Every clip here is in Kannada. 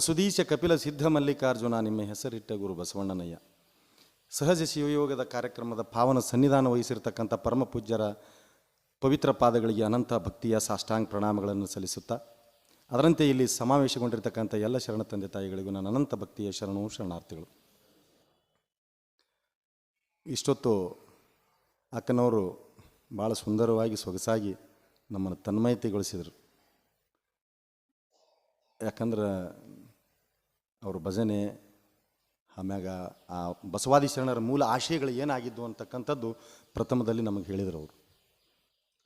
ವಸುದೀಶ ಕಪಿಲ ಸಿದ್ಧ ಮಲ್ಲಿಕಾರ್ಜುನ ನಿಮ್ಮ ಹೆಸರಿಟ್ಟ ಗುರು ಬಸವಣ್ಣನಯ್ಯ. ಸಹಜ ಶಿವಯೋಗದ ಕಾರ್ಯಕ್ರಮದ ಪಾವನ ಸನ್ನಿಧಾನ ವಹಿಸಿರ್ತಕ್ಕಂಥ ಪರಮ ಪೂಜ್ಯರ ಪವಿತ್ರ ಪಾದಗಳಿಗೆ ಅನಂತ ಭಕ್ತಿಯ ಸಾಷ್ಟಾಂಗ ಪ್ರಣಾಮಗಳನ್ನು ಸಲ್ಲಿಸುತ್ತಾ, ಅದರಂತೆ ಇಲ್ಲಿ ಸಮಾವೇಶಗೊಂಡಿರ್ತಕ್ಕಂಥ ಎಲ್ಲ ಶರಣ ತಂದೆ ತಾಯಿಗಳಿಗೂ ನನ್ನ ಅನಂತ ಭಕ್ತಿಯ ಶರಣವು ಶರಣಾರ್ಥಿಗಳು. ಇಷ್ಟೊತ್ತು ಅಕ್ಕನವರು ಭಾಳ ಸುಂದರವಾಗಿ ಸೊಗಸಾಗಿ ನಮ್ಮನ್ನು ತನ್ಮಯತೆಗೊಳಿಸಿದರು. ಯಾಕಂದ್ರೆ ಅವರು ಭಜನೆ, ಆಮ್ಯಾಗ ಆ ಬಸವಾದಿ ಶರಣರ ಮೂಲ ಆಶಯಗಳು ಏನಾಗಿದ್ದು ಅಂತಕ್ಕಂಥದ್ದು ಪ್ರಥಮದಲ್ಲಿ ನಮಗೆ ಹೇಳಿದರು ಅವರು.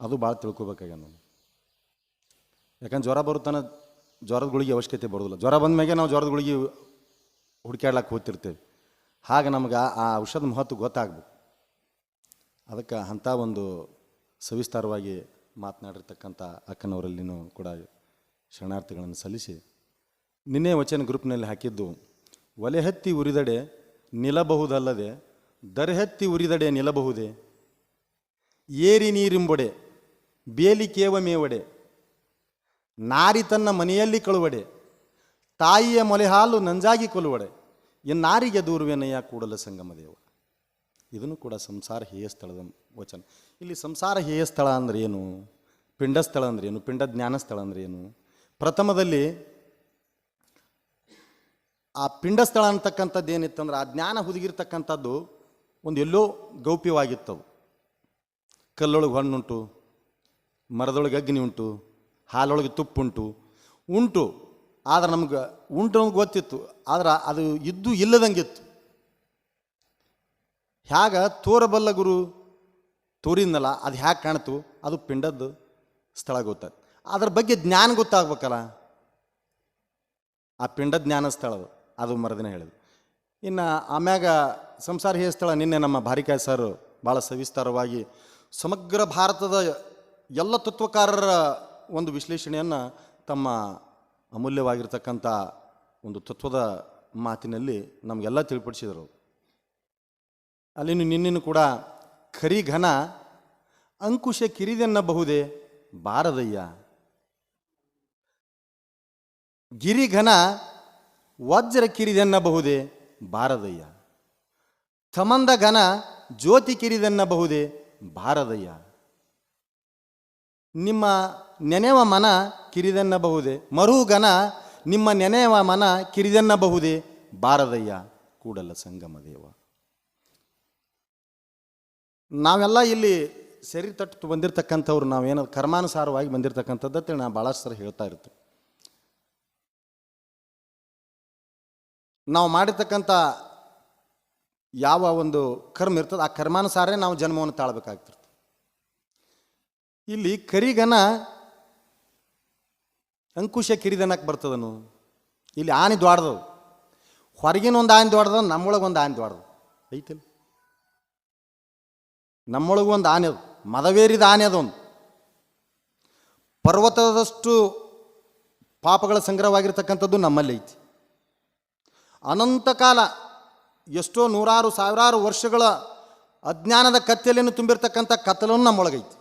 ಅದು ಭಾಳ ತಿಳ್ಕೊಬೇಕಾಗ್ಯ ನಾವು ಯಾಕಂದ್ರೆ ಜ್ವರ ಬರುತ್ತಾನೆ ಜ್ವರದ ಗುಳಿಗೆ ಅವಶ್ಯಕತೆ ಬರೋದಿಲ್ಲ. ಜ್ವರ ಬಂದ ಮ್ಯಾಗೆ ನಾವು ಜ್ವರದ ಗುಳಿಗೆ ಹುಡುಕ್ಯಾಡ್ಲಕ್ಕೆ ಹೋಗ್ತಿರ್ತೇವೆ. ಹಾಗೆ ನಮ್ಗೆ ಆ- ಔಷಧ ಮಹತ್ವ ಗೊತ್ತಾಗಬೇಕು. ಅದಕ್ಕೆ ಅಂಥ ಒಂದು ಸವಿಸ್ತಾರವಾಗಿ ಮಾತನಾಡಿರ್ತಕ್ಕಂಥ ಅಕ್ಕನವರಲ್ಲಿನೂ ಕೂಡ ಶರಣಾರ್ಥಿಗಳನ್ನು ಸಲ್ಲಿಸಿ ನಿನ್ನೆ ವಚನ ಗ್ರೂಪ್ನಲ್ಲಿ ಹಾಕಿದ್ದು ಒಲೆಹತ್ತಿ ಉರಿದಡೆ ನಿಲ್ಲಬಹುದಲ್ಲದೆ ದರಹತ್ತಿ ಉರಿದಡೆ ನಿಲ್ಲಬಹುದೇ? ಏರಿ ನೀರಿಂಬೊಡೆ, ಬೇಲಿ ಕೇವಮೇವಡೆ ನಾರಿ ತನ್ನ ಮನೆಯಲ್ಲಿ ಕಳುವಡೆ, ತಾಯಿಯ ಮೊಲೆ ಹಾಲು ನಂಜಾಗಿ ಕೊಲುವಡೆ ಇನ್ನಾರಿಗೆ ದೂರ್ವೆನಯ್ಯ ಕೂಡಲ ಸಂಗಮದೇವ. ಇದನ್ನು ಕೂಡ ಸಂಸಾರ ಹೇಯ ಸ್ಥಳದ ವಚನ. ಇಲ್ಲಿ ಸಂಸಾರ ಹೇಯ ಸ್ಥಳ ಅಂದ್ರೆ ಏನು ಪಿಂಡ ಸ್ಥಳ ಅಂದ್ರೆ ಏನು ಪಿಂಡ ಜ್ಞಾನಸ್ಥಳ ಅಂದ್ರೇನು? ಪ್ರಥಮದಲ್ಲಿ ಆ ಪಿಂಡಸ್ಥಳ ಅಂತಕ್ಕಂಥದ್ದು ಏನಿತ್ತಂದ್ರೆ ಆ ಜ್ಞಾನ ಹುದುಗಿರ್ತಕ್ಕಂಥದ್ದು ಒಂದು ಎಲ್ಲೋ ಗೌಪ್ಯವಾಗಿತ್ತವು. ಕಲ್ಲೊಳಗೆ ಹಣ್ಣುಂಟು, ಮರದೊಳಗೆ ಅಗ್ನಿ ಉಂಟು, ಹಾಲೊಳಗೆ ತುಪ್ಪುಂಟು ಉಂಟು ಆದ್ರೆ ನಮ್ಗೆ ಉಂಟು ನಮ್ಗೆ ಗೊತ್ತಿತ್ತು. ಆದ್ರೆ ಅದು ಇದ್ದು ಇಲ್ಲದಂಗಿತ್ತು. ಹ್ಯಾಗ ತೋರಬಲ್ಲ ಗುರು ತೋರಿದ್ನಲ್ಲ, ಅದು ಹ್ಯಾಗೆ ಕಾಣ್ತು? ಅದು ಪಿಂಡದ್ದು ಸ್ಥಳ ಗೊತ್ತಾಯ್ತು. ಅದ್ರ ಬಗ್ಗೆ ಜ್ಞಾನ ಗೊತ್ತಾಗ್ಬೇಕಲ್ಲ? ಆ ಪಿಂಡ ಜ್ಞಾನ ಸ್ಥಳ ಅದು ಮರದಿನ ಹೇಳಿದ್ರು. ಇನ್ನು ಆಮ್ಯಾಗ ಸಂಸಾರ ಹೇ ಸ್ಥಳ ನಿನ್ನೆ ನಮ್ಮ ಭಾರಿಕಾಯ್ ಸರ್ ಭಾಳ ಸವಿಸ್ತಾರವಾಗಿ ಸಮಗ್ರ ಭಾರತದ ಎಲ್ಲ ತತ್ವಕಾರರ ಒಂದು ವಿಶ್ಲೇಷಣೆಯನ್ನು ತಮ್ಮ ಅಮೂಲ್ಯವಾಗಿರ್ತಕ್ಕಂಥ ಒಂದು ತತ್ವದ ಮಾತಿನಲ್ಲಿ ನಮಗೆಲ್ಲ ತಿಳಿಪಡಿಸಿದರು. ಅಲ್ಲಿನ ನಿನ್ನೆನೂ ಕೂಡ ಕರಿ ಘನ, ಅಂಕುಶ ಕಿರಿದೆನ್ನಬಹುದೇ ಬಾರದಯ್ಯ. ಗಿರಿಘನ ವಜ್ರ ಕಿರಿದೆನ್ನಬಹುದೇ ಬಾರದಯ್ಯ ಥಮಂದ ಘನ ಜ್ಯೋತಿ ಕಿರಿದೆನ್ನಬಹುದೇ ಬಾರದಯ್ಯ ನಿಮ್ಮ ನೆನೆವ ಮನ ಕಿರಿದೆನ್ನಬಹುದೇ? ಮರುಘನ ನಿಮ್ಮ ನೆನೆಯವ ಮನ ಕಿರಿದೆನ್ನಬಹುದೇ? ಬಾರದಯ್ಯ ಕೂಡಲ ಸಂಗಮ ದೇವ. ನಾವೆಲ್ಲ ಇಲ್ಲಿ ಸರಿ ತಟ್ಟು ಬಂದಿರತಕ್ಕಂಥವ್ರು, ನಾವೇನೋ ಕರ್ಮಾನುಸಾರವಾಗಿ ಬಂದಿರತಕ್ಕಂಥದ್ದು ಅಂತೇಳಿ ನಾನು ಭಾಳಷ್ಟು ಸರ್ ಹೇಳ್ತಾ ಇರ್ತೀನಿ. ನಾವು ಮಾಡಿರ್ತಕ್ಕಂಥ ಯಾವ ಒಂದು ಕರ್ಮ ಇರ್ತದೆ, ಆ ಕರ್ಮಾನುಸಾರೇ ನಾವು ಜನ್ಮವನ್ನು ತಾಳ್ಬೇಕಾಗ್ತಿರ್ತದೆ. ಇಲ್ಲಿ ಕರಿಗನ ಅಂಕುಶ ಕಿರಿದನಕ್ಕೆ ಬರ್ತದನು. ಇಲ್ಲಿ ಆನೆ ದ್ವಾಡ್ದವು ಹೊರಗಿನ ಒಂದು ಆನೆ ದ್ವಾಡ್ದ ನಮ್ಮೊಳಗೆ ಒಂದು ಆನೆ ದ್ವಾಡ್ದು ಐತಿಲ್ಲ ನಮ್ಮೊಳಗೆ ಒಂದು ಆನೆ ಅದು. ಮದವೇರಿದ ಆನೆ ಅದೊಂದು. ಪರ್ವತದಷ್ಟು ಪಾಪಗಳ ಸಂಗ್ರಹವಾಗಿರ್ತಕ್ಕಂಥದ್ದು ನಮ್ಮಲ್ಲಿ ಐತಿ. ಅನಂತ ಕಾಲ ಎಷ್ಟೋ ನೂರಾರು, ಸಾವಿರಾರು ವರ್ಷಗಳ ಅಜ್ಞಾನದ ಕತ್ತಲೆಯನ್ನು ತುಂಬಿರ್ತಕ್ಕಂಥ ಕತ್ತಲನ್ನು ನಮ್ಮೊಳಗೈತಿ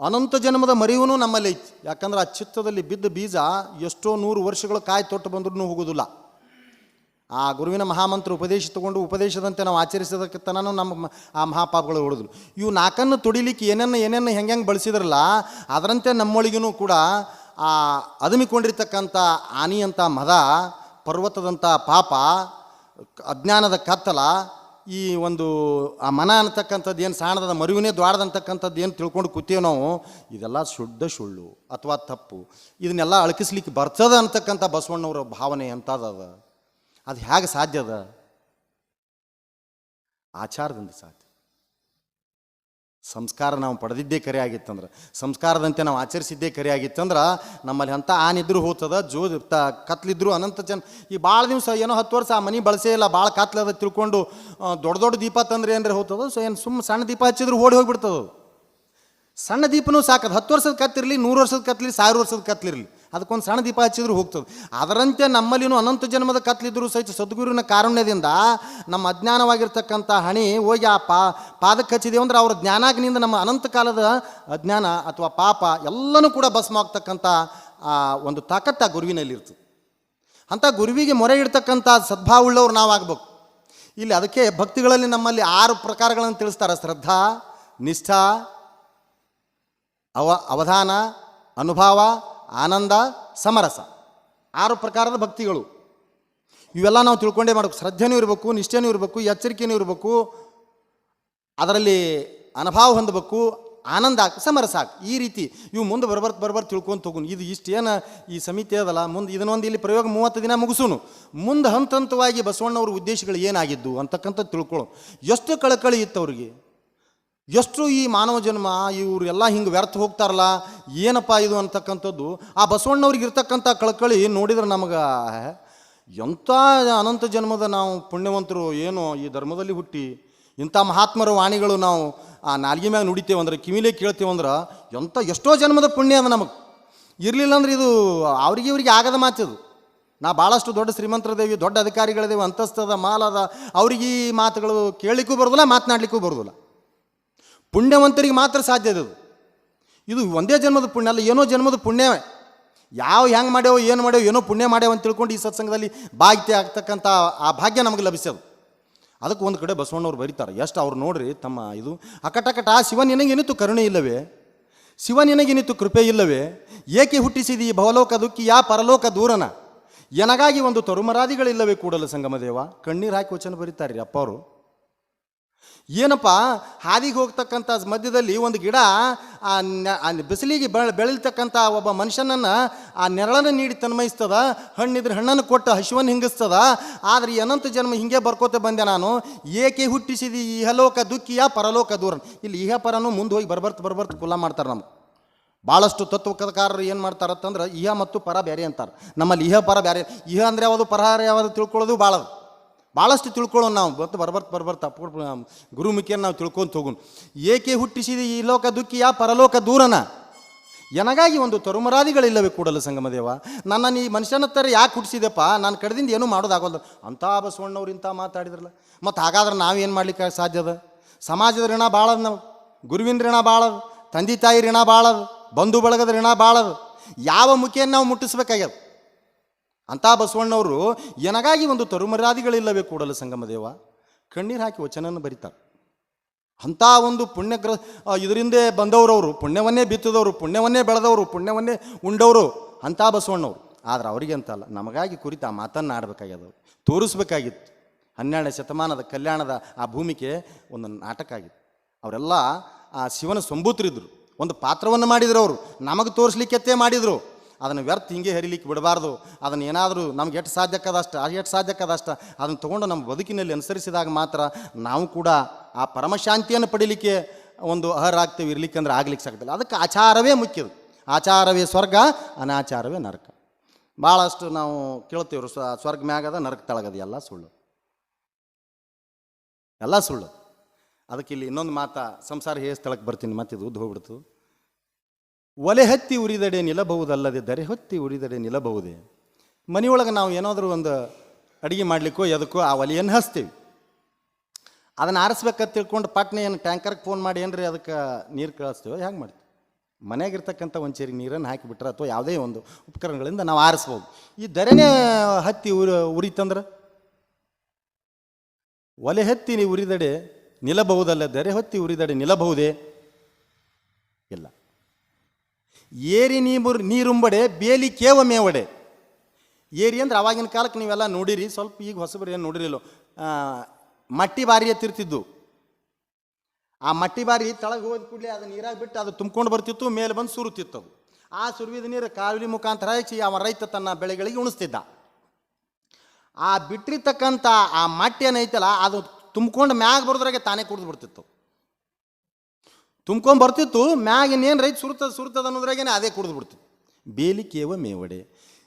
ಅನಂತ ಜನ್ಮದ ಮರಿವೂ ನಮ್ಮಲ್ಲಿ ಐತಿ. ಯಾಕಂದ್ರೆ ಆ ಬಿದ್ದ ಬೀಜ ಎಷ್ಟೋ ನೂರು ವರ್ಷಗಳು ಕಾಯಿ ತೊಟ್ಟು ಬಂದ್ರೂ ಹೋಗೋದಿಲ್ಲ. ಆ ಗುರುವಿನ ಮಹಾಮಂತ್ರ ಉಪದೇಶ ತಗೊಂಡು ಉಪದೇಶದಂತೆ ನಾವು ಆಚರಿಸೋದಕ್ಕೆ ನಮ್ಮ ಆ ಮಹಾಪಾಪಗಳು ಹೊಡೆದ್ರು ಇವು ನಾಲ್ಕನ್ನು ತೊಡಿಲಿಕ್ಕೆ ಏನೇನು ಏನೇನು ಹೆಂಗೆ ಹೆಂಗೆ ಬಳಸಿದ್ರಲ್ಲ, ಅದರಂತೆ ನಮ್ಮೊಳಗಿನೂ ಕೂಡ ಆ ಅದುಮಿಕೊಂಡಿರ್ತಕ್ಕಂಥ ಆನಿಯಂಥ ಮದ, ಪರ್ವತದಂಥ ಪಾಪ, ಅಜ್ಞಾನದ ಕತ್ತಲ, ಈ ಒಂದು ಆ ಮನ ಅನ್ನತಕ್ಕಂಥದ್ದು ಏನು ಸಾಣದ ಮರುವಿನೇ ದ್ವಾಡದಂತಕ್ಕಂಥದ್ದು ಏನು ತಿಳ್ಕೊಂಡು ಕೂತೀವಿ ನಾವು, ಇದೆಲ್ಲ ಶುದ್ಧ ಸುಳ್ಳು ಅಥವಾ ತಪ್ಪು. ಇದನ್ನೆಲ್ಲ ಅಳಕಿಸ್ಲಿಕ್ಕೆ ಬರ್ತದ ಅಂತಕ್ಕಂಥ ಬಸವಣ್ಣವ್ರ ಭಾವನೆ ಎಂಥದ್ದು ಅದು? ಹೇಗೆ ಸಾಧ್ಯ ಅದ? ಆಚಾರದಿಂದ ಸಾಧ್ಯ. ಸಂಸ್ಕಾರ ನಾವು ಪಡೆದಿದ್ದೇ ಕರೆ ಆಗಿತ್ತಂದ್ರೆ. ಸಂಸ್ಕಾರದಂತೆ ನಾವು ಆಚರಿಸಿದ್ದೇ ಕರೆ ಆಗಿತ್ತಂದ್ರೆ, ನಮ್ಮಲ್ಲಿ ಅಂಥ ಆನಿದ್ರು ಹೋಗ್ತದ ಜೋ ತ ಕತ್ಲಿದ್ರು ಅನಂತ ಜನ ಈ ಭಾಳ ದಿವಸ ಏನೋ ಹತ್ತು ವರ್ಷ ಆ ಮನೆ ಬಳಸೇ ಇಲ್ಲ ಭಾಳ ಕತ್ಲದ ತಿಳ್ಕೊಂಡು ದೊಡ್ಡ ದೊಡ್ಡ ದೀಪ ತಂದ್ರೆ ಏನಾರ ಹೋಗ್ತದ ಸೊ ಏನು ಸುಮ್ಮ ಸಣ್ಣ ದೀಪ ಹಚ್ಚಿದ್ರು ಓಡಿ ಹೋಗಿಬಿಡ್ತದ ಸಣ್ಣ ದೀಪನೂ ಸಾಕದು, ಹತ್ತು ವರ್ಷದ ಕತ್ತಿರಲಿ ನೂರು ವರ್ಷದ ಕತ್ಲಿರಲಿ ಸಾವಿರ ವರ್ಷದ ಕತ್ಲಿರಲಿ ಅದಕ್ಕೊಂದು ಸಣ್ಣ ದೀಪ ಹಚ್ಚಿದ್ರು ಹೋಗ್ತದೆ. ಅದರಂತೆ ನಮ್ಮಲ್ಲಿನೂ ಅನಂತ ಜನ್ಮದ ಕತ್ಲಿದ್ರು ಸಹಿತ ಸದ್ಗುರುವಿನ ಕಾರುಣ್ಯದಿಂದ ನಮ್ಮ ಅಜ್ಞಾನವಾಗಿರ್ತಕ್ಕಂಥ ಹಣಿ ಹೋಗಿ ಆ ಪಾ ಪಾದಕ್ಕೆ ಹಚ್ಚಿದೆವು ಅಂದ್ರೆ ಅವ್ರ ಜ್ಞಾನಾಗ್ನಿಂದ ನಮ್ಮ ಅನಂತ ಕಾಲದ ಅಜ್ಞಾನ ಅಥವಾ ಪಾಪ ಎಲ್ಲನೂ ಕೂಡ ಭಸ್ಮ ಆಗ್ತಕ್ಕಂಥ ಆ, ಒಂದು ತಾಕತ್ತು ಆ ಗುರುವಿನಲ್ಲಿ ಇರ್ತದೆ. ಅಂಥ ಗುರುವಿಗೆ ಮೊರೆ ಇಡ್ತಕ್ಕಂಥ ನಾವು ಆಗ್ಬೇಕು ಇಲ್ಲಿ ಅದಕ್ಕೆ ಭಕ್ತಿಗಳಲ್ಲಿ ನಮ್ಮಲ್ಲಿ ಆರು ಪ್ರಕಾರಗಳನ್ನು ತಿಳಿಸ್ತಾರೆ. ಶ್ರದ್ಧಾ, ನಿಷ್ಠಾ, ಅವ, ಅವಧಾನ, ಅನುಭವ ಆನಂದ, ಸಮರಸ. ಆರು ಪ್ರಕಾರದ ಭಕ್ತಿಗಳು. ಇವೆಲ್ಲ ನಾವು ತಿಳ್ಕೊಂಡೇ ಮಾಡಬೇಕು. ಶ್ರದ್ಧೆಯೂ ಇರಬೇಕು, ನಿಷ್ಠೆನೂ ಇರಬೇಕು ಎಚ್ಚರಿಕೆಯೂ ಇರಬೇಕು. ಅದರಲ್ಲಿ ಅನುಭವ ಹೊಂದಬೇಕು, ಆನಂದ ಹಾಕಿ, ಸಮರಸ ಹಾಕಿ. ಈ ರೀತಿ ಇವು ಮುಂದೆ ಬರ್ಬರ್ತ ಬರ್ಬರ್ ತಿಳ್ಕೊಂತ ಹೋಗುನು ಇದು ಇಷ್ಟೇನು ಈ ಸಮಿತಿ ಅದಲ್ಲ, ಮುಂದೆ ಇದನ್ನೊಂದು ಇಲ್ಲಿ ಪ್ರಯೋಗ ಮೂವತ್ತು ದಿನ ಮುಗಿಸೋನು. ಮುಂದೆ ಹಂತ ಹಂತವಾಗಿ ಬಸವಣ್ಣವ್ರ ಉದ್ದೇಶಗಳು ಏನಾಗಿದ್ದು ಅಂತಕ್ಕಂಥದ್ದು ತಿಳ್ಕೊಳ್ಳೋ ಎಷ್ಟು ಕಳಕಳಿ ಇತ್ತು ಅವ್ರಿಗೆ? ಎಷ್ಟು ಈ ಮಾನವ ಜನ್ಮ ಇವರೆಲ್ಲ ಹಿಂಗೆ ವ್ಯರ್ಥ ಹೋಗ್ತಾರಲ್ಲ, ಏನಪ್ಪ ಇದು ಅಂತಕ್ಕಂಥದ್ದು? ಆ ಬಸವಣ್ಣವ್ರಿಗೆ ಇರ್ತಕ್ಕಂಥ ಕಳಕಳಿ ನೋಡಿದ್ರೆ ನಮಗೆ, ಎಂಥ ಅನಂತ ಜನ್ಮದ ನಾವು ಪುಣ್ಯವಂತರು, ಏನು ಈ ಧರ್ಮದಲ್ಲಿ ಹುಟ್ಟಿ, ಇಂಥ ಮಹಾತ್ಮರ ವಾಣಿಗಳು ನಾವು ಆ ನಾಲ್ಗೆ ಮ್ಯಾಗ ನುಡಿತೇವಂದ್ರೆ ಕಿವಿಲೇ ಕೇಳ್ತೇವಂದ್ರೆ ಎಂಥ ಎಷ್ಟೋ ಜನ್ಮದ ಪುಣ್ಯ ಅದ ನಮಗೆ. ಇರಲಿಲ್ಲ ಅಂದ್ರೆ ಇದು ಅವ್ರಿಗೆ ಇವ್ರಿಗೆ ಆಗದ ಮಾತಿದು ನಾ ಭಾಳಷ್ಟು ದೊಡ್ಡ ಶ್ರೀಮಂತರದೇವಿ, ದೊಡ್ಡ ಅಧಿಕಾರಿಗಳದೇವಿ, ಅಂತಸ್ತದ, ಮಾಲದ, ಅವ್ರಿಗೆ ಈ ಮಾತುಗಳು ಕೇಳಲಿಕ್ಕೂ ಬರೋದಿಲ್ಲ, ಮಾತನಾಡಲಿಕ್ಕೂ ಬರೋದಿಲ್ಲ. ಪುಣ್ಯವಂತರಿಗೆ ಮಾತ್ರ ಸಾಧ್ಯ ಅದು. ಇದು ಒಂದೇ ಜನ್ಮದ ಪುಣ್ಯ ಅಲ್ಲ, ಏನೋ ಜನ್ಮದ ಪುಣ್ಯವೇ. ಯಾವ ಹೆಂಗೆ ಮಾಡ್ಯಾವೋ, ಏನು ಮಾಡ್ಯಾವ, ಏನೋ ಪುಣ್ಯ ಮಾಡ್ಯಾವ ಅಂತ ತಿಳ್ಕೊಂಡು ಈ ಸತ್ಸಂಗದಲ್ಲಿ ಭಾಗ್ಯ ಆಗ್ತಕ್ಕಂಥ ಆ ಭಾಗ್ಯ ನಮಗೆ ಲಭಿಸ್ಯದು ಅದಕ್ಕೆ ಒಂದು ಕಡೆ ಬಸವಣ್ಣವ್ರು ಬರೀತಾರೆ, ಎಷ್ಟು ಅವ್ರು ನೋಡ್ರಿ ತಮ್ಮ ಇದು, ಅಕಟಕಟ ಶಿವ ನಿನಗೇನಿತ್ತು ಕರುಣೆ ಇಲ್ಲವೇ? ಶಿವ ನಿನಗೇನಿತ್ತು ಕೃಪೆ ಇಲ್ಲವೇ? ಏಕೆ ಹುಟ್ಟಿಸಿದಿ ಈ ಭವಲೋಕ ದುಃಖಿ, ಯಾ ಪರಲೋಕ ದೂರನ? ಎನಗಾಗಿ ಒಂದು ತರುಮರಾದಿಗಳಿಲ್ಲವೇ ಕೂಡಲ ಸಂಗಮದೇವ? ಕಣ್ಣೀರು ಹಾಕಿ ವಚನ ಬರೀತಾರೆ ರೀ ಅಪ್ಪ ಏನಪ್ಪ? ಹಾದಿಗೆ ಹೋಗ್ತಕ್ಕಂಥ ಮಧ್ಯದಲ್ಲಿ ಒಂದು ಗಿಡ, ಆ ಬಿಸಿಲಿಗೆ ಬೆಳ, ಬೆಳಿತಕ್ಕಂಥ ಒಬ್ಬ ಮನುಷ್ಯನನ್ನು ಆ ನೆರಳನ್ನು ನೀಡಿ ತನ್ಮಯಿಸ್ತದ, ಹಣ್ಣಿದ್ರೆ ಹಣ್ಣನ್ನು ಕೊಟ್ಟು ಹಸಿವನ್ನು ಹಿಂಗಿಸ್ತದ, ಆದರೆ ಅನಂತ ಜನ್ಮ ಹಿಂಗೆ ಬರ್ಕೋತ ಬಂದೆ ನಾನು. ಏಕೆ ಹುಟ್ಟಿಸಿದಿ ಇಹಲೋಕ ದುಃಖಿಯ ಪರಲೋಕ ದೂರ ಇಲ್ಲಿ ಇಹ ಪರನು ಮುಂದೆ ಹೋಗಿ ಬರ್ಬರ್ತ ಬರ್ಬರ್ತ ಕುಲ ಮಾಡ್ತಾರೆ ನಮ್ಗೆ. ಭಾಳಷ್ಟು ತತ್ವಕಥಕಾರರು ಏನು ಮಾಡ್ತಾರಂತಂದ್ರೆ ಇಹ ಮತ್ತು ಪರ ಬೇರೆ ಅಂತಾರೆ. ನಮ್ಮಲ್ಲಿ ಇಹ ಪರ ಬೇರೆ ಇಹ ಅಂದರೆ ಯಾವುದು ಪರಹಾರ ಯಾವುದು ತಿಳ್ಕೊಳ್ಳೋದು ಭಾಳದು ಭಾಳಷ್ಟು ತಿಳ್ಕೊಳ್ಳೋಣ ನಾವು. ಬತ್ತು ಬರ್ಬರ್ತ ಬರ್ಬರ್ತ ಗುರುಮುಖಿಯನ್ನು ನಾವು ತಿಳ್ಕೊಂಡು ಹೋಗೋಣ ಏಕೆ ಹುಟ್ಟಿಸಿದ ಈ ಲೋಕ ದುಃಖಿ, ಯಾ ಪರಲೋಕ ದೂರನ? ಎನಗಾಗಿ ಒಂದು ತರುಮರಾದಿಗಳಿಲ್ಲವೇ ಕೂಡಲು ಸಂಗಮದೇವ ನನ್ನ ಈ ಮನುಷ್ಯನ ಥರ ಯಾಕೆ ಹುಟ್ಟಿಸಿದೆಪ್ಪ? ನಾನು ಕಡೆದಿಂದ ಏನೂ ಮಾಡೋದಾಗೋಲ್ಲ. ಅಂಥ ಬಸವಣ್ಣವ್ರು ಇಂಥ ಮಾತಾಡಿದ್ರಲ್ಲ. ಮತ್ತು ಹಾಗಾದ್ರೆ ನಾವೇನು ಮಾಡ್ಲಿಕ್ಕೆ ಸಾಧ್ಯ ಅದ? ಸಮಾಜದ ಋಣ ಭಾಳದ ನಾವು. ಗುರುವಿನ ಋಣ ಭಾಳದು ತಂದೆ ತಾಯಿ ಋಣ ಭಾಳದು ಬಂಧು ಬಳಗದ ಋಣ ಭಾಳದು ಯಾವ ಮುಖಿಯನ್ನು ನಾವು ಮುಟ್ಟಿಸ್ಬೇಕಾಗ್ಯದ? ಅಂಥ ಬಸವಣ್ಣವರು ಏನಗಾಗಿ ಒಂದು ತರುಮರ್ಯಾದಿಗಳಿಲ್ಲವೇ ಕೂಡಲು ಸಂಗಮದೇವ ಕಣ್ಣೀರು ಹಾಕಿ ವಚನವನ್ನು ಬರೀತಾರೆ. ಅಂಥ ಒಂದು ಪುಣ್ಯಗ್ರ ಇದರಿಂದ ಬಂದವರವರು, ಪುಣ್ಯವನ್ನೇ ಬಿತ್ತಿದವರು, ಪುಣ್ಯವನ್ನೇ ಬೆಳೆದವರು, ಪುಣ್ಯವನ್ನೇ ಉಂಡವರು ಅಂಥ ಬಸವಣ್ಣವರು. ಆದ್ರೆ ಅವರಿಗೆ ಅಂತಲ್ಲ ನಮಗಾಗಿ ಕುರಿತು ಆ ಮಾತನ್ನು ಆಡಬೇಕಾಗ್ಯದ. ತೋರಿಸ್ಬೇಕಾಗಿತ್ತು. ಹನ್ನೆರಡನೇ ಶತಮಾನದ ಕಲ್ಯಾಣದ ಆ ಭೂಮಿಕೆ ಒಂದು ನಾಟಕ ಆಗಿತ್ತು. ಅವರೆಲ್ಲ ಆ ಶಿವನ ಸಂಭೂತರಿದ್ದರು ಒಂದು ಪಾತ್ರವನ್ನು ಮಾಡಿದ್ರು ಅವರು. ನಮಗೆ ತೋರಿಸ್ಲಿಕ್ಕೆ ಮಾಡಿದರು. ಅದನ್ನು ವ್ಯರ್ಥ ಹಿಂಗೆ ಹರಿಲಿಕ್ಕೆ ಬಿಡಬಾರ್ದು. ಅದನ್ನು ಏನಾದರೂ ನಮ್ಗೆ ಎಷ್ಟು ಸಾಧ್ಯಕ್ಕದಷ್ಟು ಎಷ್ಟು ಸಾಧ್ಯಕ್ಕದಷ್ಟು, ಅದನ್ನು ತೊಗೊಂಡು ನಮ್ಮ ಬದುಕಿನಲ್ಲಿ ಅನುಸರಿಸಿದಾಗ ಮಾತ್ರ ನಾವು ಕೂಡ ಆ ಪರಮಶಾಂತಿಯನ್ನು ಪಡೀಲಿಕ್ಕೆ ಒಂದು ಅರ್ಹರಾಗ್ತೇವೆ ಇರ್ಲಿಕ್ಕೆ ಅಂದ್ರೆ ಆಗ್ಲಿಕ್ಕೆ ಸಾಕಲ್ಲ ಅದಕ್ಕೆ ಆಚಾರವೇ ಮುಖ್ಯದು ಆಚಾರವೇ ಸ್ವರ್ಗ, ಅನಾಚಾರವೇ ನರಕ. ಭಾಳಷ್ಟು ನಾವು ಕೇಳ್ತೇವ್ರಿ ಸ್ವ ಸ್ವರ್ಗ ಮ್ಯಾಗದ ನರಕ ತಳಗದ ಎಲ್ಲ ಸುಳ್ಳು. ಎಲ್ಲ ಸುಳ್ಳು. ಅದಕ್ಕೆ ಇಲ್ಲಿ ಇನ್ನೊಂದು ಮಾತಾ, ಸಂಸಾರ ಹೇಗೆ ಸ್ಥಳಕ್ಕೆ ಬರ್ತೀನಿ, ಮತ್ತಿದು ಉದ್ದು ಹೋಗ್ಬಿಡ್ತು. ಒಲೆ ಹತ್ತಿ ಉರಿದಡೆ ನಿಲ್ಲಬಹುದಲ್ಲದೆ ದರೆ ಹೊತ್ತಿ ಉರಿದಡೆ ನಿಲ್ಲಬಹುದೇ? ಮನೆಯೊಳಗೆ ನಾವು ಏನಾದರೂ ಒಂದು ಅಡುಗೆ ಮಾಡಲಿಕ್ಕೋ, ಎದಕ್ಕೋ ಆ ಒಲೆಯನ್ನು ಹಚ್ತೀವಿ. ಅದನ್ನು ಆರಿಸ್ಬೇಕಂತ ತಿಳ್ಕೊಂಡು ಪಟ್ನೆ ಏನು ಟ್ಯಾಂಕರ್ಗೆ ಫೋನ್ ಮಾಡಿ ಏನ್ರಿ ಅದಕ್ಕೆ ನೀರು ಕಳಿಸ್ತೀವೋ, ಹ್ಯಾಂಗೆ ಮಾಡ್ತೀವಿ? ಮನೆಯಾಗಿರ್ತಕ್ಕಂಥ ಒಂದು ಚೇರಿ ನೀರನ್ನು ಹಾಕಿಬಿಟ್ರೆ ಅಥವಾ ಯಾವುದೇ ಒಂದು ಉಪಕರಣಗಳಿಂದ ನಾವು ಆರಿಸ್ಬೋದು. ಈ ದರೆನೇ ಹತ್ತಿ ಉರಿ, ಉರಿತಂದ್ರೆ? ಒಲೆ ಹತ್ತಿ ನೀವು ಉರಿದಡೆ ನಿಲ್ಲಬಹುದಲ್ಲ ದರೆ ಹತ್ತಿ ಉರಿದಡೆ ನಿಲ್ಲಬಹುದೇ? ಇಲ್ಲ. ಏರಿ ನೀರು ನೀರುಂಬಡೆ, ಬೇಲಿ ಕೇವ ಮೇವಡೆ. ಏರಿ ಅಂದ್ರೆ ಅವಾಗಿನ ಕಾಲಕ್ಕೆ ನೀವೆಲ್ಲ ನೋಡಿರಿ, ಸ್ವಲ್ಪ ಈಗ ಹೊಸಬರು ಏನು ನೋಡಿರಿಲ್ಲ. ಮಟ್ಟಿ ಬಾರಿ ಎತ್ತಿರ್ತಿದ್ದು. ಆ ಮಟ್ಟಿ ಬಾರಿ ತಳಗೆ ಹೋದ ಕೂಡಲೇ ಅದು ನೀರಾಗಿ ಬಿಟ್ಟು ಅದು ತುಂಬ್ಕೊಂಡು ಬರ್ತಿತ್ತು, ಮೇಲೆ ಬಂದು ಸುರುತ್ತಿತ್ತು ಅದು. ಆ ಸುರುವಿದ ನೀರು ಕಾವಲಿ ಮುಖಾಂತರ ಹಚ್ಚಿ ಅವ ರೈತ ತನ್ನ ಬೆಳೆಗಳಿಗೆ ಉಣಿಸ್ತಿದ್ದ. ಆ ಬಿಟ್ಟಿರ್ತಕ್ಕಂಥ ಆ ಮಟ್ಟಿ ಏನೈತಲ್ಲ ಅದು ತುಂಬ್ಕೊಂಡು ಮ್ಯಾಗ ಬರೋದ್ರಾಗೆ ತಾನೇ ಕುಡಿದು ಬಿಡ್ತಿತ್ತು. ತುಂಬ್ಕೊಂಡ್ ಬರ್ತಿತ್ತು, ಮ್ಯಾಗ ಇನ್ನೇನು ರೈತ ಸುರ್ತದ ಸುರ್ತದ ಅನ್ನೋದ್ರಾಗೇನೆ ಅದೇ ಕುಡಿದು ಬಿಡ್ತಿತ್ತು ಬೇಲಿ ಕೇವ ಮೇವಡೆ.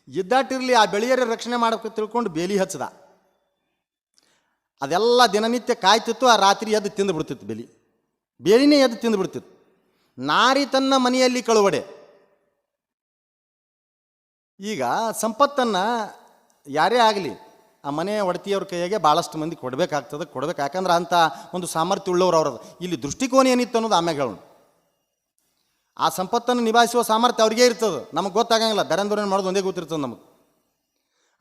ಇದ್ದಾಟಿರಲಿ ಆ ಬೆಳೆಯರ ರಕ್ಷಣೆ ಮಾಡಬೇಕು ತಿಳ್ಕೊಂಡು ಬೇಲಿ ಹಚ್ಚದ ಅದೆಲ್ಲ ದಿನನಿತ್ಯ ಕಾಯ್ತಿತ್ತು, ಆ ರಾತ್ರಿ ಎದ್ದು ತಿಂದು ಬಿಡ್ತಿತ್ತು ಬೇಲಿ. ಬೇಲಿನೇ ಎದ್ದು ತಿಂದು ಬಿಡ್ತಿತ್ತು. ನಾರಿ ತನ್ನ ಮನೆಯಲ್ಲಿ ಕಳುವಡೆ. ಈಗ ಸಂಪತ್ತನ್ನು ಯಾರೇ ಆಗಲಿ ಆ ಮನೆ ಒಡತಿಯವ್ರ ಕೈಯಾಗೆ ಭಾಳಷ್ಟು ಮಂದಿ ಕೊಡಬೇಕಾಗ್ತದೆ, ಕೊಡ್ಬೇಕು. ಯಾಕಂದ್ರೆ ಅಂಥ ಒಂದು ಸಾಮರ್ಥ್ಯ ಉಳ್ಳವ್ರು ಅವ್ರದ್ದು. ಇಲ್ಲಿ ದೃಷ್ಟಿಕೋನ ಏನಿತ್ತು ಅನ್ನೋದು ಆಮ್ಯಾಗ ಹೇಳೋಣ ಆ ಸಂಪತ್ತನ್ನು ನಿಭಾಯಿಸುವ ಸಾಮರ್ಥ್ಯ ಅವ್ರಿಗೆ ಇರ್ತದೆ. ನಮಗೆ ಗೊತ್ತಾಗಂಗಿಲ್ಲ. ಬೇರೆಂದವ್ರೇನು ಮಾಡೋದು ಒಂದೇ ಗೊತ್ತಿರ್ತದೆ ನಮಗೆ.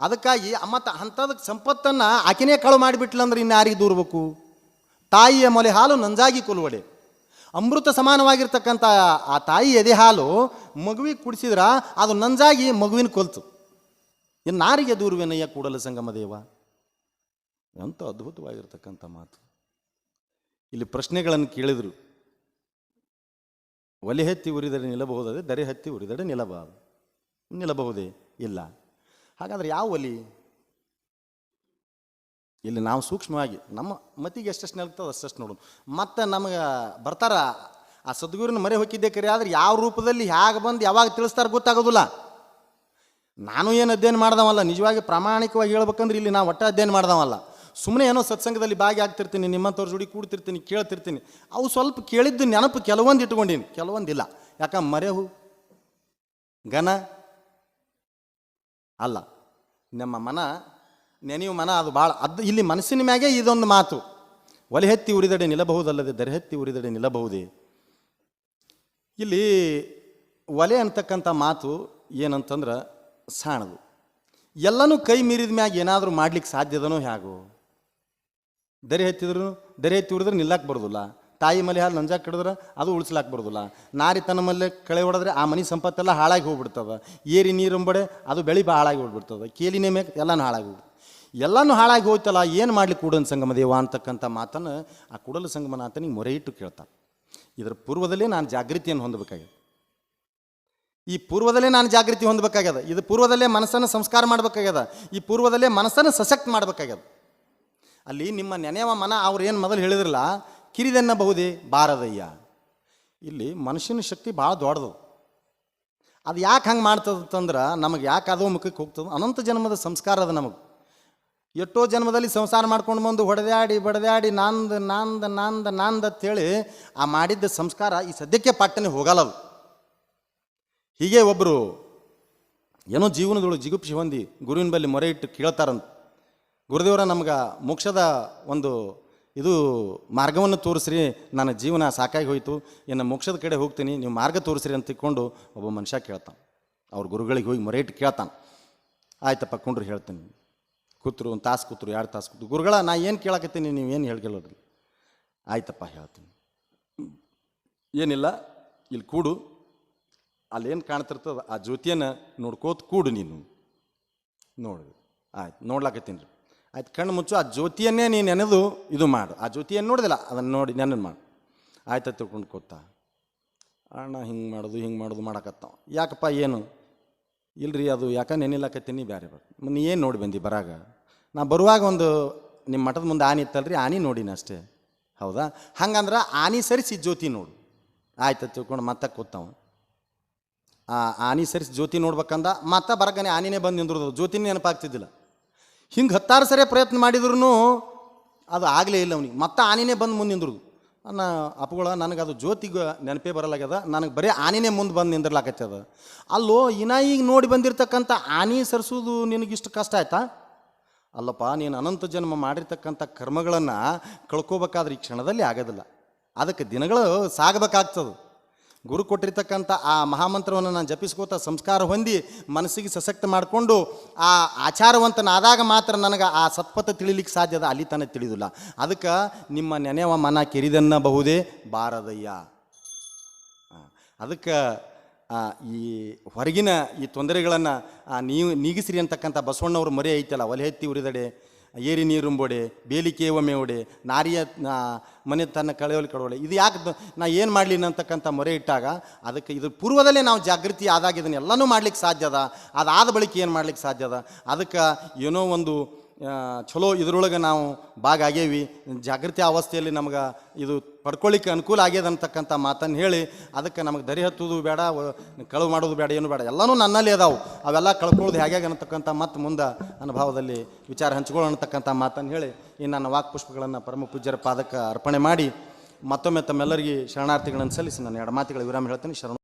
ಅದಕ್ಕಾಗಿ ಮತ್ತು ಅಂಥದಕ್ಕೆ ಸಂಪತ್ತನ್ನು ಆಕೆನೇ ಕಳು ಮಾಡಿಬಿಟ್ಲಂದ್ರೆ ಇನ್ನು ಯಾರಿಗೆ ದೂರಬೇಕು? ತಾಯಿಯ ಮೊಲೆ ಹಾಲು ನಂಜಾಗಿ ಕೊಲುವಡೆ ಅಮೃತ ಸಮಾನವಾಗಿರ್ತಕ್ಕಂಥ ಆ ತಾಯಿ ಎದೆ ಹಾಲು ಮಗುವಿಗೆ ಕುಡಿಸಿದ್ರ ಅದು ನಂಜಾಗಿ ಮಗುವಿನ ಕೊಲ್ತು. ಇನ್ನು ನಾರಿಗೆ ದೂರುವೆನಯ್ಯ ಕೂಡಲ ಸಂಗಮ ದೇವ. ಎಂಥ ಅದ್ಭುತವಾಗಿರ್ತಕ್ಕಂಥ ಮಾತು. ಇಲ್ಲಿ ಪ್ರಶ್ನೆಗಳನ್ನು ಕೇಳಿದರು. ಒಲೆ ಹತ್ತಿ ಉರಿದಡೆ ನಿಲ್ಲಬಹುದೇ? ದರೆ ಹತ್ತಿ ಉರಿದಡೆ ನಿಲ್ಲಬಾರದು ನಿಲ್ಲಬಹುದೇ? ಇಲ್ಲ. ಹಾಗಾದ್ರೆ ಯಾವ ಒಲಿ? ಇಲ್ಲಿ ನಾವು ಸೂಕ್ಷ್ಮವಾಗಿ, ನಮ್ಮ ಮತಿಗೆ ಎಷ್ಟೆಷ್ಟು ನೆಲಗ್ತದೆ ಅಷ್ಟಷ್ಟು ನೋಡೋಣ. ಮತ್ತು ನಮಗೆ ಬರ್ತಾರ? ಆ ಸದ್ಗುರಿನ ಮರೆ ಹೊಕ್ಕಿದ್ದೆ ಕರೆ, ಆದ್ರೆ ಯಾವ ರೂಪದಲ್ಲಿ, ಹೇಗೆ ಬಂದು ಯಾವಾಗ ತಿಳಿಸ್ತಾರೆ ಗೊತ್ತಾಗೋದಿಲ್ಲ. ನಾನು ಏನು ಅಧ್ಯಯನ ಮಾಡ್ದವಲ್ಲ, ನಿಜವಾಗಿ ಪ್ರಾಮಾಣಿಕವಾಗಿ ಹೇಳ್ಬೇಕಂದ್ರೆ ಇಲ್ಲಿ ನಾವು ಒಟ್ಟ ಅಧ್ಯಯನ ಮಾಡ್ದವಲ್ಲ. ಸುಮ್ಮನೆ ಏನೋ ಸತ್ಸಂಗದಲ್ಲಿ ಭಾಗಿ ಆಗ್ತಿರ್ತೀನಿ ನಿಮ್ಮಂಥವ್ರ ಜೋಡಿ ಕೂಡ್ತಿರ್ತೀನಿ, ಕೇಳ್ತಿರ್ತೀನಿ. ಅವು ಸ್ವಲ್ಪ ಕೇಳಿದ್ದು ನೆನಪು ಕೆಲವೊಂದು ಇಟ್ಕೊಂಡೀನಿ. ಕೆಲವೊಂದಿಲ್ಲ ಯಾಕ ಮರೆಹು? ಘನ? ಅಲ್ಲ. ನಮ್ಮ ಮನ ನೆನೆಯುವ ಮನ ಅದು ಭಾಳ. ಅದು ಇಲ್ಲಿ ಮನಸ್ಸಿನ ಮ್ಯಾಗೆ ಇದೊಂದು ಮಾತು. ಒಲೆ ಹತ್ತಿ ಉರಿದಡೆ ನಿಲ್ಲಬಹುದಲ್ಲದೆ ದರೆ ಹತ್ತಿ ಉರಿದಡೆ ನಿಲ್ಲಬಹುದೇ? ಇಲ್ಲಿ ಒಲೆ ಅಂತಕ್ಕಂಥ ಮಾತು ಏನಂತಂದ್ರೆ ಸಾಣದು. ಎಲ್ಲನೂ ಕೈ ಮೀರಿದ ಮ್ಯಾಗ ಏನಾದರೂ ಮಾಡ್ಲಿಕ್ಕೆ ಸಾಧ್ಯದನೋ ಹೇಗೋ? ದರಿ ಹತ್ತಿದ್ರು ದರಿ ಹತ್ತಿ ಉಡಿದ್ರೆ ನಿಲ್ಲಕ್ಕೆ ಬರೋದಿಲ್ಲ. ತಾಯಿ ಮಲೆ ಹಾಲು ನಂಜಾಕ್ ಕಡಿದ್ರೆ ಅದು ಉಳಿಸ್ಲಾಕ್ ಬರೋದಿಲ್ಲ. ನಾರಿ ತನ್ನ ಮಲ್ಲೆ ಕಳೆ ಹೊಡೆದ್ರೆ ಆ ಮನೆ ಸಂಪತ್ತೆಲ್ಲ ಹಾಳಾಗಿ ಹೋಗ್ಬಿಡ್ತದೆ. ಏರಿ ನೀರಂಬಡೆ ಅದು ಬೆಳಿ ಬಾ ಹಾಳಾಗಿ ಹೋಗ್ಬಿಡ್ತದೆ. ಕೇಲಿನೇ ಮೇಲೆ ಎಲ್ಲನೂ ಹಾಳಾಗಿ ಹೋಗ್ಬಿಡ್ತದೆ. ಎಲ್ಲನೂ ಹಾಳಾಗಿ ಹೋಯ್ತಲ್ಲ, ಏನು ಕೂಡನ್ ಸಂಗಮ ದೇವ ಅಂತಕ್ಕಂಥ ಮಾತನ್ನು ಆ ಕೂಡಲ ಸಂಗಮನಾಥನಿಗೆ ಮೊರೆ ಇಟ್ಟು ಕೇಳ್ತಾನೆ. ಇದರ ಪೂರ್ವದಲ್ಲೇ ನಾನು ಜಾಗೃತಿಯನ್ನು ಹೊಂದಬೇಕಾಗಿದೆ. ಈ ಪೂರ್ವದಲ್ಲೇ ನಾನು ಜಾಗೃತಿ ಹೊಂದಬೇಕಾಗ್ಯದ. ಇದು ಪೂರ್ವದಲ್ಲೇ ಮನಸ್ಸನ್ನು ಸಂಸ್ಕಾರ ಮಾಡಬೇಕಾಗ್ಯದ. ಈ ಪೂರ್ವದಲ್ಲೇ ಮನಸ್ಸನ್ನು ಸಶಕ್ತ ಮಾಡಬೇಕಾಗ್ಯದ. ಅಲ್ಲಿ ನಿಮ್ಮ ನೆನೆಯವ ಮನ ಅವ್ರು ಏನು ಮೊದಲು ಹೇಳಿದ್ರಲ್ಲ, ಕಿರಿದೆನ್ನಬಹುದೇ ಬಾರದಯ್ಯ. ಇಲ್ಲಿ ಮನುಷ್ಯನ ಶಕ್ತಿ ಭಾಳ ದೊಡ್ಡದು. ಅದು ಯಾಕೆ ಹಂಗೆ ಮಾಡ್ತದಂತಂದ್ರೆ ನಮಗೆ ಯಾಕೆ ಅದೋ ಮುಖಕ್ಕೆ ಹೋಗ್ತದೆ? ಅನಂತ ಜನ್ಮದ ಸಂಸ್ಕಾರ ಅದು ನಮಗೆ. ಎಷ್ಟೋ ಜನ್ಮದಲ್ಲಿ ಸಂಸಾರ ಮಾಡ್ಕೊಂಡು ಬಂದು ಹೊಡೆದಾಡಿ, ಬಡದಾಡಿ, ನಾಂದ ನಾಂದ ನಾಂದ ನಾಂದ ಅಂತೇಳಿ ಆ ಮಾಡಿದ್ದ ಸಂಸ್ಕಾರ ಈ ಸದ್ಯಕ್ಕೆ ಪಟ್ಟನೆ ಹೋಗಲ್ಲ ಅದು ಹೀಗೆ ಒಬ್ಬರು ಏನೋ ಜೀವನದೊಳಗೆ ಜಿಗುಪ್ಸಿ ಹೊಂದಿ ಗುರುವಿನ ಬಳಿ ಮೊರೆ ಇಟ್ಟು ಕೇಳ್ತಾರಂತ. ಗುರುದೇವರ ನಮ್ಗೆ ಮೋಕ್ಷದ ಒಂದು ಇದು ಮಾರ್ಗವನ್ನು ತೋರಿಸ್ರಿ, ನನ್ನ ಜೀವನ ಸಾಕಾಗಿ ಹೋಯಿತು, ಇನ್ನು ಮೋಕ್ಷದ ಕಡೆ ಹೋಗ್ತೀನಿ, ನೀವು ಮಾರ್ಗ ತೋರಿಸ್ರಿ ಅಂತ ತಿಕ್ಕೊಂಡು ಒಬ್ಬ ಮನುಷ್ಯ ಕೇಳ್ತಾನೆ. ಅವ್ರ ಗುರುಗಳಿಗೆ ಹೋಗಿ ಮೊರೆ ಇಟ್ಟು ಕೇಳ್ತಾನೆ. ಆಯ್ತಪ್ಪ, ಕುಂಡ್ರು ಹೇಳ್ತೀನಿ. ಕೂತ್ರು, ಒಂದು ತಾಸು ಕೂತ್ರು, ಎರಡು ತಾಸು ಕೂತ್ರು. ಗುರುಗಳ, ನಾ ಏನು ಕೇಳಕತ್ತೀನಿ, ನೀವು ಏನು ಹೇಳ್ಕೊಳ್ಳೋದ್ರಿ? ಆಯ್ತಪ್ಪ, ಹೇಳ್ತೀನಿ. ಏನಿಲ್ಲ, ಇಲ್ಲಿ ಕೂಡು. ಅಲ್ಲೇನು ಕಾಣ್ತಿರ್ತದ? ಆ ಜ್ಯೋತಿಯನ್ನು ನೋಡ್ಕೋತ ಕೂಡು ನೀನು. ನೋಡು. ಆಯ್ತು, ನೋಡ್ಲಾಕತ್ತೀನಿ. ರೀ ಆಯ್ತು, ಕಣ್ಣು ಮುಚ್ಚು, ಆ ಜ್ಯೋತಿಯನ್ನೇ ನೀನು ನೆನೆದು ಇದು ಮಾಡು. ಆ ಜ್ಯೋತಿಯನ್ನು ನೋಡಿದಿಲ್ಲ, ಅದನ್ನು ನೋಡಿ ನೆನದು ಮಾಡು. ಆಯ್ತು ತಿಳ್ಕೊಂಡು ಕೂತ. ಅಣ್ಣ, ಹಿಂಗೆ ಮಾಡೋದು ಹಿಂಗೆ ಮಾಡೋದು ಮಾಡಕತ್ತಾವ. ಯಾಕಪ್ಪ, ಏನು? ಇಲ್ರಿ, ಅದು ಯಾಕ ನೆನಿಲಾಕತ್ತೀನಿ? ಬೇರೆ ಬರ್ ನೀ ಏನು ನೋಡಿ ಬಂದಿ ಬರಾಗ? ನಾ ಬರುವಾಗ ಒಂದು ನಿಮ್ಮ ಮಠದ ಮುಂದೆ ಆನೆ ಇತ್ತಲ್ರಿ, ಆನೆ ನೋಡಿನ ಅಷ್ಟೇ. ಹೌದಾ? ಹಂಗಂದ್ರೆ ಆನೆ ಸರಿಸಿ ಜ್ಯೋತಿ ನೋಡು. ಆಯ್ತು ತಿಳ್ಕೊಂಡು ಮತ್ತೆ ಕೂತಾವ. ಆ ಆನೆ ಸರಿಸಿ ಜ್ಯೋತಿ ನೋಡ್ಬೇಕಂದ, ಮತ್ತೆ ಬರಗನೆ ಆನಿನೇ ಬಂದು ನಿಂದ್ರದು. ಜ್ಯೋತಿನ ನೆನಪಾಗ್ತಿದ್ದಿಲ್ಲ. ಹಿಂಗೆ ಹತ್ತಾರು ಸರಿ ಪ್ರಯತ್ನ ಮಾಡಿದ್ರು ಅದು ಆಗಲೇ ಇಲ್ಲ ಅವನಿಗೆ. ಮತ್ತೆ ಆನಿನೇ ಬಂದು ಮುಂದೆ ನಿಂದ್ರದು. ನನ್ನ ಅಪ್ಗಳ ನನಗೆ ಅದು ಜ್ಯೋತಿಗೆ ನೆನಪೇ ಬರಲಾಗ್ಯದ. ನನಗೆ ಬರೀ ಆನಿನೇ ಮುಂದೆ ಬಂದು ನಿಂದಿರ್ಲಾಕತ್ತದ ಅಲ್ಲೋ, ಇನ್ನ ಈಗ ನೋಡಿ ಬಂದಿರತಕ್ಕಂಥ ಆನಿ ಸರಿಸೋದು ನಿನಗಿಷ್ಟು ಕಷ್ಟ ಆಯ್ತಾ? ಅಲ್ಲಪ್ಪ, ನೀನು ಅನಂತ ಜನ್ಮ ಮಾಡಿರ್ತಕ್ಕಂಥ ಕರ್ಮಗಳನ್ನು ಕಳ್ಕೋಬೇಕಾದ್ರೆ ಈ ಕ್ಷಣದಲ್ಲಿ ಆಗೋದಿಲ್ಲ. ಅದಕ್ಕೆ ದಿನಗಳು ಸಾಗಬೇಕಾಗ್ತದೆ. ಗುರು ಕೊಟ್ಟಿರ್ತಕ್ಕಂಥ ಆ ಮಹಾಮಂತ್ರವನ್ನು ನಾನು ಜಪಿಸ್ಕೋತ ಸಂಸ್ಕಾರ ಹೊಂದಿ ಮನಸ್ಸಿಗೆ ಸಶಕ್ತ ಮಾಡಿಕೊಂಡು ಆ ಆಚಾರವಂತನಾದಾಗ ಮಾತ್ರ ನನಗೆ ಆ ಸತ್ಪಥ ತಿಳಿಲಿಕ್ಕೆ ಸಾಧ್ಯದ ಅಲ್ಲಿ ತನಕ ತಿಳಿದಿಲ್ಲ. ಅದಕ್ಕೆ ನಿಮ್ಮ ನೆನೆವ ಮನ ಕೆರಿದನ್ನಬಹುದೇ? ಬಾರದಯ್ಯ. ಅದಕ್ಕೆ ಈ ಹೊರಗಿನ ಈ ತೊಂದರೆಗಳನ್ನು ನೀವು ನೀಗಿಸ್ರಿ ಅಂತಕ್ಕಂಥ ಬಸವಣ್ಣವ್ರ ಮರೆ ಐತಲ್ಲ ಒಲೆ ಎತ್ತಿ ಉರಿದಡೆ. ಏರಿ ನೀರುಂಬೊಡೆ ಬೇಲಿಕೆ ಒಮ್ಮೆ ಒಡೆ ನಾರಿಯ ಮನೆ ತನ್ನ ಕಳೆಯಲ್ಲಿ ಕಡೋಳೆ ಇದು ಯಾಕೆ ನಾ ಏನು ಮಾಡಲಿ ಅಂತಕ್ಕಂಥ ಮೊರೆ ಇಟ್ಟಾಗ ಅದಕ್ಕೆ ಇದ್ರ ಪೂರ್ವದಲ್ಲೇ ನಾವು ಜಾಗೃತಿ ಆದಾಗ ಇದನ್ನೆಲ್ಲನೂ ಮಾಡ್ಲಿಕ್ಕೆ ಸಾಧ್ಯದ ಅದ. ಅದಾದ ಬಳಿಕ ಏನು ಮಾಡ್ಲಿಕ್ಕೆ ಸಾಧ್ಯ ಅದ? ಅದಕ್ಕೆ, ಏನೋ ಒಂದು ಚಲೋ ಇದ್ರೊಳಗೆ ನಾವು ಭಾಗ ಆಗೇವಿ ಜಾಗೃತಿ ಅವಸ್ಥೆಯಲ್ಲಿ ನಮ್ಗೆ ಇದು ಪಡ್ಕೊಳ್ಳಿಕ್ಕೆ ಅನುಕೂಲ ಆಗ್ಯದ ಅಂತಕ್ಕಂಥ ಮಾತನ್ನು ಹೇಳಿ, ಅದಕ್ಕೆ ನಮಗೆ ದರಿ ಹತ್ತುದು ಬೇಡ ಕಳುವು ಮಾಡೋದು ಬೇಡ, ಏನು ಬೇಡ, ಎಲ್ಲನೂ ನನ್ನಲ್ಲಿ ಅದಾವು. ಅವೆಲ್ಲ ಕಳ್ಕೊಳ್ಳೋದು ಹೇಗೆ ಅನ್ನತಕ್ಕಂಥ ಮತ್ತು ಮುಂದೆ ಅನುಭವದಲ್ಲಿ ವಿಚಾರ ಹಂಚಿಕೊಳ್ಳೋಣ ಅಂತಕ್ಕಂಥ ಮಾತನ್ನು ಹೇಳಿ, ಈ ನನ್ನ ವಾಕ್ಪುಷ್ಪಗಳನ್ನು ಪರಮ ಪೂಜ್ಯರ ಪಾದಕ್ಕೆ ಅರ್ಪಣೆ ಮಾಡಿ ಮತ್ತೊಮ್ಮೆ ತಮ್ಮೆಲ್ಲರಿಗೆ ಶರಣಾರ್ಥಿಗಳನ್ನು ಸಲ್ಲಿಸಿ ನಾನು ಎರಡು ಮಾತುಗಳ ವಿರಾಮ ಹೇಳ್ತೀನಿ. ಶರಣ